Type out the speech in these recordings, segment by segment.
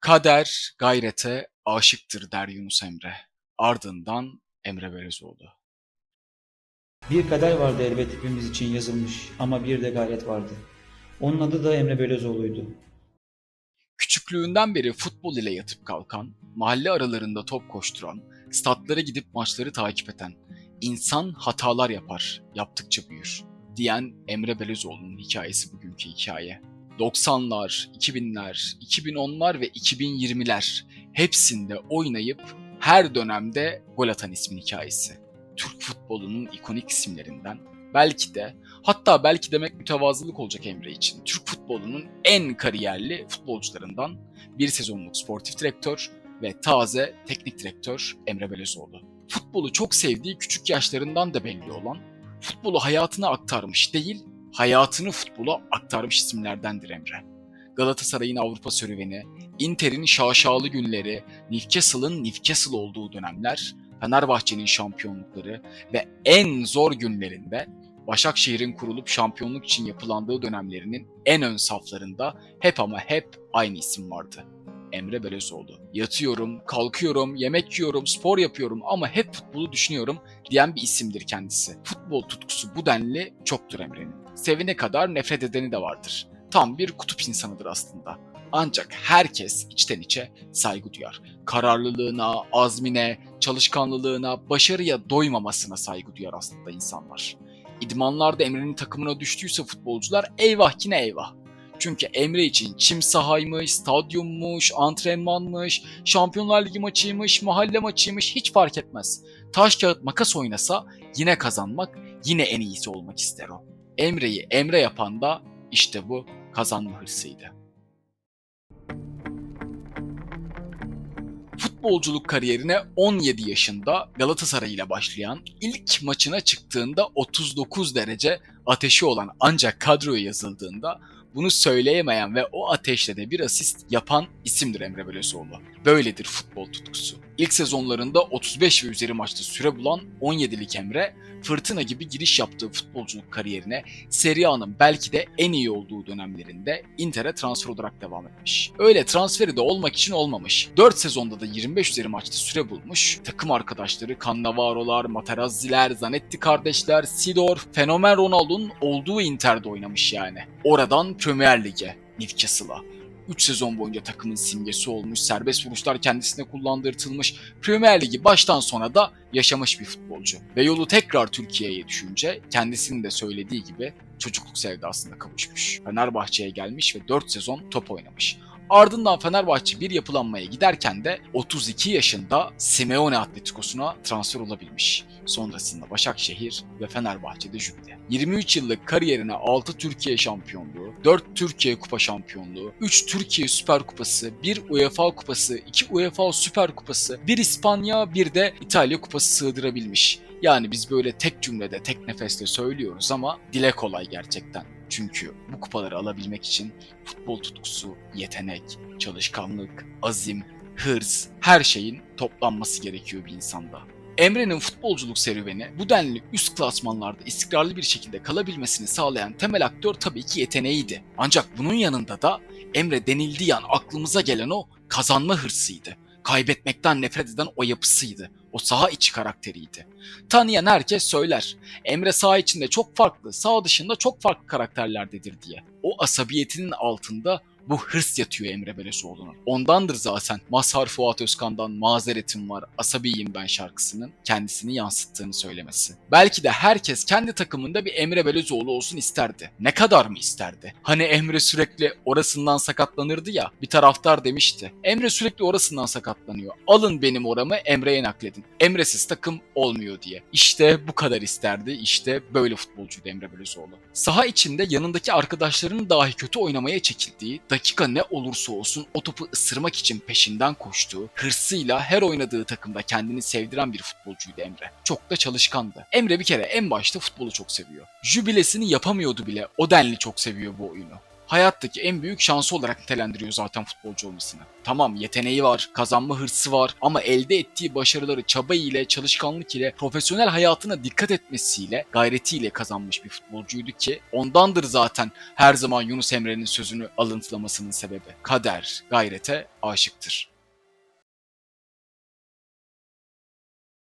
Kader gayrete aşıktır der Yunus Emre. Ardından Emre Belözoğlu. Bir kader vardı elbet hepimiz için yazılmış ama bir de gayret vardı. Onun adı da Emre Belözoğlu'ydu. Küçüklüğünden beri futbol ile yatıp kalkan, mahalle aralarında top koşturan, statlara gidip maçları takip eden, insan hatalar yapar, yaptıkça büyür diyen Emre Belözoğlu'nun hikayesi bugünkü hikaye. 90'lar, 2000'ler, 2010'lar ve 2020'ler hepsinde oynayıp her dönemde gol atan ismin hikayesi. Türk futbolunun ikonik isimlerinden belki de hatta belki demek mütevazılık olacak Emre için. Türk futbolunun en kariyerli futbolcularından bir sezonluk sportif direktör ve taze teknik direktör Emre Belözoğlu. Futbolu çok sevdiği küçük yaşlarından da belli olan, futbolu hayatına aktarmış değil, hayatını futbola aktarmış isimlerdendir Emre. Galatasaray'ın Avrupa serüveni, Inter'in şaşalı günleri, Newcastle'ın Newcastle olduğu dönemler, Fenerbahçe'nin şampiyonlukları ve en zor günlerinde Başakşehir'in kurulup şampiyonluk için yapılandığı dönemlerinin en ön saflarında hep ama hep aynı isim vardı. Emre Belözoğlu. Yatıyorum, kalkıyorum, yemek yiyorum, spor yapıyorum ama hep futbolu düşünüyorum diyen bir isimdir kendisi. Futbol tutkusu bu denli çoktur Emre'nin. Sevene kadar nefret edeni de vardır. Tam bir kutup insanıdır aslında. Ancak herkes içten içe saygı duyar. Kararlılığına, azmine, çalışkanlılığına, başarıya doymamasına saygı duyar aslında insanlar. İdmanlarda Emre'nin takımına düştüyse futbolcular eyvah yine eyvah. Çünkü Emre için çim sahaymış, stadyummuş, antrenmanmış, Şampiyonlar Ligi maçıymış, mahalle maçıymış hiç fark etmez. Taş kağıt makas oynasa yine kazanmak, yine en iyisi olmak ister o. Emre'yi Emre yapan da işte bu kazanma hırsıydı. Futbolculuk kariyerine 17 yaşında Galatasaray ile başlayan ilk maçına çıktığında 39 derece ateşi olan ancak kadroya yazıldığında bunu söyleyemeyen ve o ateşle de bir asist yapan isimdir Emre Belözoğlu. Böyledir futbol tutkusu. İlk sezonlarında 35 ve üzeri maçta süre bulan 17'lik Emre, fırtına gibi giriş yaptığı futbolculuk kariyerine Serie A'nın belki de en iyi olduğu dönemlerinde Inter'e transfer olarak devam etmiş. Öyle transferi de olmak için olmamış. 4 sezonda da 25 üzeri maçta süre bulmuş. Takım arkadaşları Cannavaro'lar, Materazzi'ler, Zanetti kardeşler, Sidor, Fenomen Ronaldo'nun olduğu Inter'de oynamış yani. Oradan Premier Lig'e, Newcastle'a. 3 sezon boyunca takımın simgesi olmuş, serbest vuruşlar kendisine kullandırtılmış, Premier Ligi baştan sona da yaşamış bir futbolcu. Ve yolu tekrar Türkiye'ye düşünce kendisinin de söylediği gibi çocukluk sevdasında kavuşmuş. Fenerbahçe'ye gelmiş ve 4 sezon top oynamış. Ardından Fenerbahçe bir yapılanmaya giderken de 32 yaşında Simeone Atletico'suna transfer olabilmiş. Sonrasında Başakşehir ve Fenerbahçe'de jübile. 23 yıllık kariyerine 6 Türkiye şampiyonluğu, 4 Türkiye Kupa şampiyonluğu, 3 Türkiye Süper Kupası, 1 UEFA Kupası, 2 UEFA Süper Kupası, 1 İspanya, 1 de İtalya Kupası sığdırabilmiş. Yani biz böyle tek cümlede, tek nefesle söylüyoruz ama dile kolay gerçekten. Çünkü bu kupaları alabilmek için futbol tutkusu, yetenek, çalışkanlık, azim, hırs, her şeyin toplanması gerekiyor bir insanda. Emre'nin futbolculuk serüveni bu denli üst klasmanlarda istikrarlı bir şekilde kalabilmesini sağlayan temel aktör tabii ki yeteneğiydi. Ancak bunun yanında da Emre denildiği an aklımıza gelen o kazanma hırsıydı. Kaybetmekten nefret eden o yapısıydı. O saha içi karakteriydi. Tanıyan herkes söyler. Emre saha içinde çok farklı, saha dışında çok farklı karakterlerdedir diye. O asabiyetinin altında bu hırs yatıyor Emre Belezoğlu'nun. Ondandır zaten Mazhar Fuat Özkan'dan mazeretim var, asabiyim ben şarkısının kendisini yansıttığını söylemesi. Belki de herkes kendi takımında bir Emre Belezoğlu olsun isterdi. Ne kadar mı isterdi? Hani Emre sürekli orasından sakatlanırdı ya, bir taraftar demişti. Emre sürekli orasından sakatlanıyor. Alın benim oramı Emre'ye nakledin. Emre'siz takım olmuyor diye. İşte bu kadar isterdi. İşte böyle futbolcuydu Emre Belezoğlu. Saha içinde yanındaki arkadaşlarının dahi kötü oynamaya çekildiği, dakika ne olursa olsun o topu ısırmak için peşinden koştuğu, hırsıyla her oynadığı takımda kendini sevdiren bir futbolcuydu Emre. Çok da çalışkandı. Emre bir kere en başta futbolu çok seviyor. Jübilesini yapamıyordu bile o denli çok seviyor bu oyunu. Hayattaki en büyük şansı olarak nitelendiriyor zaten futbolcu olmasını. Tamam yeteneği var, kazanma hırsı var ama elde ettiği başarıları çaba ile, çalışkanlık ile, profesyonel hayatına dikkat etmesiyle, gayretiyle kazanmış bir futbolcuydu ki ondandır zaten her zaman Yunus Emre'nin sözünü alıntılamasının sebebi. Kader gayrete aşıktır.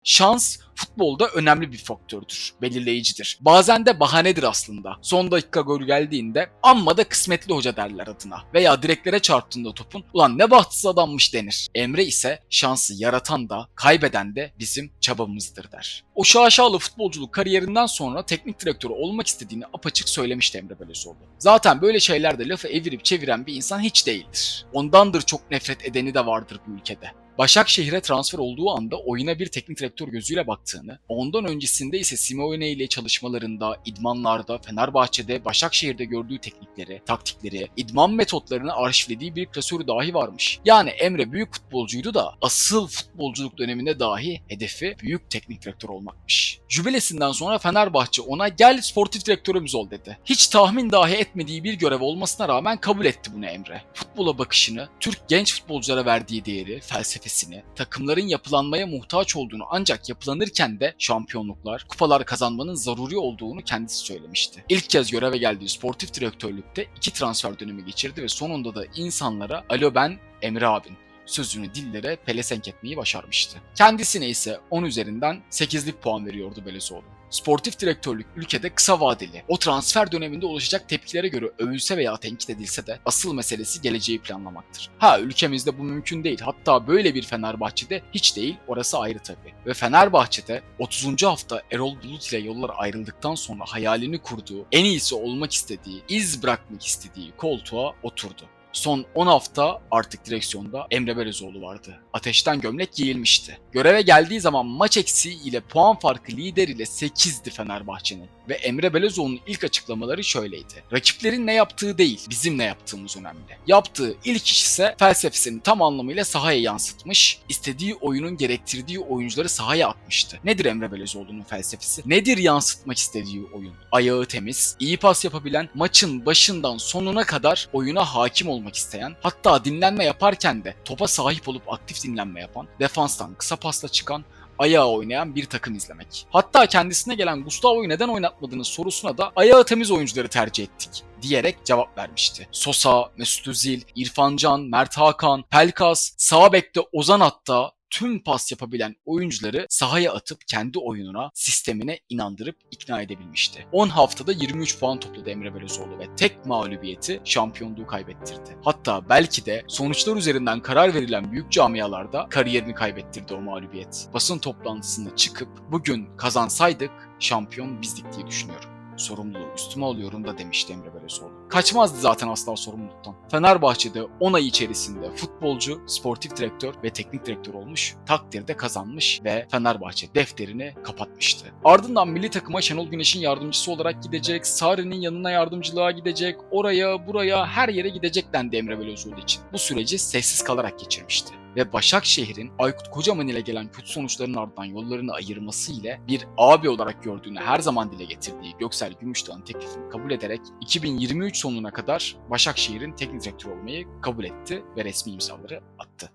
Şans futbolda önemli bir faktördür, belirleyicidir. Bazen de bahanedir aslında. Son dakika gol geldiğinde amma da kısmetli hoca derler adına. Veya direklere çarptığında topun ulan ne bahtsız adammış denir. Emre ise şansı yaratan da kaybeden de bizim çabamızdır der. O şaşalı futbolculuk kariyerinden sonra teknik direktör olmak istediğini apaçık söylemişti Emre Belözoğlu. Zaten böyle şeylerde lafı evirip çeviren bir insan hiç değildir. Ondandır çok nefret edeni de vardır bu ülkede. Başakşehir'e transfer olduğu anda oyuna bir teknik direktör gözüyle baktığını, ondan öncesinde ise Simeone ile çalışmalarında, idmanlarda, Fenerbahçe'de, Başakşehir'de gördüğü teknikleri, taktikleri, idman metotlarını arşivlediği bir klasörü dahi varmış. Yani Emre büyük futbolcuydu da asıl futbolculuk döneminde dahi hedefi büyük teknik direktör olmakmış. Jübilesinden sonra Fenerbahçe ona gel sportif direktörümüz ol dedi. Hiç tahmin dahi etmediği bir görev olmasına rağmen kabul etti bunu Emre. Futbola bakışını, Türk genç futbolculara verdiği değeri, felsefesini, takımların yapılanmaya muhtaç olduğunu ancak yapılanırken de şampiyonluklar, kupalar kazanmanın zaruri olduğunu kendisi söylemişti. İlk kez göreve geldiği sportif direktörlükte iki transfer dönemi geçirdi ve sonunda da insanlara alo ben Emre abin sözünü dillere pelesenk etmeyi başarmıştı. Kendisine ise 10 üzerinden 8'lik puan veriyordu Belezoğlu. Sportif direktörlük ülkede kısa vadeli. O transfer döneminde oluşacak tepkilere göre övülse veya tenkit edilse de asıl meselesi geleceği planlamaktır. Ha ülkemizde bu mümkün değil. Hatta böyle bir Fenerbahçe'de hiç değil orası ayrı tabii. Ve Fenerbahçe'de 30. hafta Erol Bulut ile yollar ayrıldıktan sonra hayalini kurduğu, en iyisi olmak istediği, iz bırakmak istediği koltuğa oturdu. Son 10 hafta artık direksiyonda Emre Belözoğlu vardı. Ateşten gömlek giyilmişti. Göreve geldiği zaman maç eksiği ile puan farkı lider ile 8'di Fenerbahçe'nin. Ve Emre Belözoğlu'nun ilk açıklamaları şöyleydi. Rakiplerin ne yaptığı değil, bizim ne yaptığımız önemli. Yaptığı ilk iş ise felsefesini tam anlamıyla sahaya yansıtmış, istediği oyunun gerektirdiği oyuncuları sahaya atmıştı. Nedir Emre Belözoğlu'nun felsefesi? Nedir yansıtmak istediği oyun? Ayağı temiz, iyi pas yapabilen, maçın başından sonuna kadar oyuna hakim olmak isteyen, hatta dinlenme yaparken de topa sahip olup aktif dinlenme yapan, defanstan kısa pasla çıkan, ayağı oynayan bir takım izlemek. Hatta kendisine gelen Gustavo'yu neden oynatmadığınız sorusuna da ayağı temiz oyuncuları tercih ettik diyerek cevap vermişti. Sosa, Mesut Özil, İrfan Can, Mert Hakan, Pelkas, sağ bekte Ozan hatta tüm pas yapabilen oyuncuları sahaya atıp kendi oyununa, sistemine inandırıp ikna edebilmişti. 10 haftada 23 puan topladı Emre Belözoğlu ve tek mağlubiyeti şampiyonluğu kaybettirdi. Hatta belki de sonuçlar üzerinden karar verilen büyük camialarda kariyerini kaybettirdi o mağlubiyet. Basın toplantısında çıkıp bugün kazansaydık şampiyon bizdik diye düşünüyorum sorumluluğu üstüme alıyorum da demişti Emre Belözoğlu. Kaçmazdı zaten asla sorumluluktan. Fenerbahçe'de 10 ay içerisinde futbolcu, sportif direktör ve teknik direktör olmuş, takdirde kazanmış ve Fenerbahçe defterini kapatmıştı. Ardından milli takıma Şenol Güneş'in yardımcısı olarak gidecek, Sarri'nin yanına yardımcılığa gidecek, oraya buraya her yere gidecek dendi Emre Belözoğlu için. Bu süreci sessiz kalarak geçirmişti ve Başakşehir'in Aykut Kocaman ile gelen kötü sonuçların ardından yollarını ayırması ile bir abi olarak gördüğünü her zaman dile getirdiği Göksel Gümüşdağ'ın teklifini kabul ederek 2023 sonuna kadar Başakşehir'in teknik direktörü olmayı kabul etti ve resmi imzaları attı.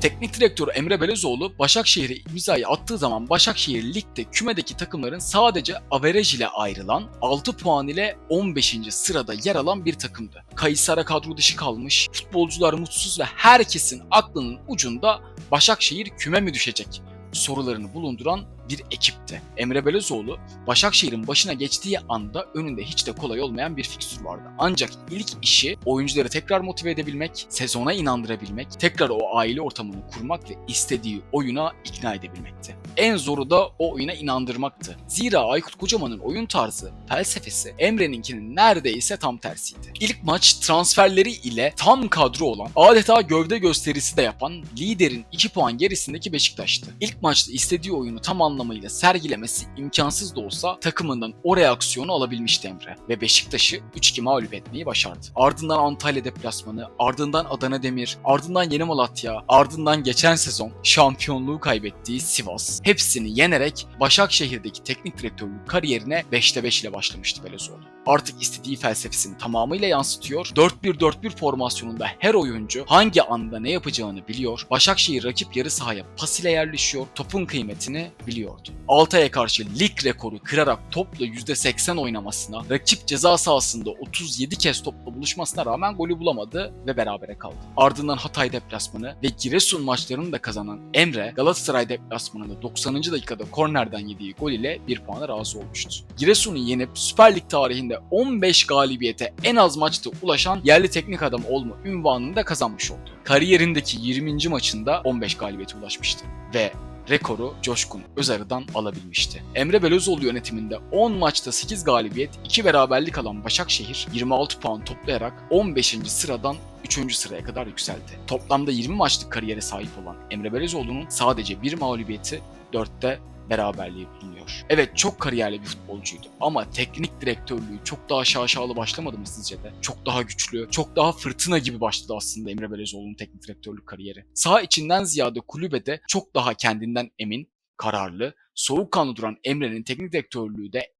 Teknik direktör Emre Belözoğlu Başakşehir'e imzayı attığı zaman Başakşehir ligde kümedeki takımların sadece averaj ile ayrılan 6 puan ile 15. sırada yer alan bir takımdı. Kayısara kadro dışı kalmış, futbolcular mutsuz ve herkesin aklının ucunda Başakşehir küme mi düşecek sorularını bulunduran bir ekipti. Emre Belözoğlu Başakşehir'in başına geçtiği anda önünde hiç de kolay olmayan bir fikstür vardı. Ancak ilk işi oyuncuları tekrar motive edebilmek, sezona inandırabilmek, tekrar o aile ortamını kurmak ve istediği oyuna ikna edebilmekti. En zoru da o oyuna inandırmaktı. Zira Aykut Kocaman'ın oyun tarzı, felsefesi Emre'ninkinin neredeyse tam tersiydi. İlk maç transferleri ile tam kadro olan, adeta gövde gösterisi de yapan liderin 2 puan gerisindeki Beşiktaş'tı. İlk maçta istediği oyunu tam anlamıyla anlamıyla sergilemesi imkansız da olsa takımından o reaksiyonu alabilmişti Emre ve Beşiktaş'ı 3-2 mağlup etmeyi başardı. Ardından Antalya deplasmanı, ardından Adana Demir, ardından Yeni Malatya, ardından geçen sezon şampiyonluğu kaybettiği Sivas. Hepsini yenerek Başakşehir'deki teknik direktörlük kariyerine 5'te 5 ile başlamıştı Belezoğlu. Artık istediği felsefesini tamamıyla yansıtıyor. 4-1-4-1 formasyonunda her oyuncu hangi anda ne yapacağını biliyor. Başakşehir rakip yarı sahaya pas ile yerleşiyor. Topun kıymetini biliyordu. Altay'a karşı lig rekoru kırarak topla %80 oynamasına, rakip ceza sahasında 37 kez topla buluşmasına rağmen golü bulamadı ve berabere kaldı. Ardından Hatay deplasmanı ve Giresun maçlarını da kazanan Emre Galatasaray deplasmanında 90. dakikada kornerden yediği gol ile bir puana razı olmuştu. Giresun'u yenip Süper Lig tarihinde 15 galibiyete en az maçta ulaşan yerli teknik adam olma ünvanını da kazanmış oldu. Kariyerindeki 20. maçında 15 galibiyete ulaşmıştı ve rekoru Coşkun Özarı'dan alabilmişti. Emre Belözoğlu yönetiminde 10 maçta 8 galibiyet, 2 beraberlik alan Başakşehir 26 puan toplayarak 15. sıradan 3. sıraya kadar yükseldi. Toplamda 20 maçlık kariyere sahip olan Emre Belözoğlu'nun sadece bir mağlubiyeti 4'te beraberliği bulunuyor. Evet çok kariyerli bir futbolcuydu ama teknik direktörlüğü çok daha şaşalı başlamadı mı sizce de? Çok daha güçlü, çok daha fırtına gibi başladı aslında Emre Belezoğlu'nun teknik direktörlük kariyeri. Sağ içinden ziyade kulübede çok daha kendinden emin, kararlı, soğukkanlı duran Emre'nin teknik direktörlüğü de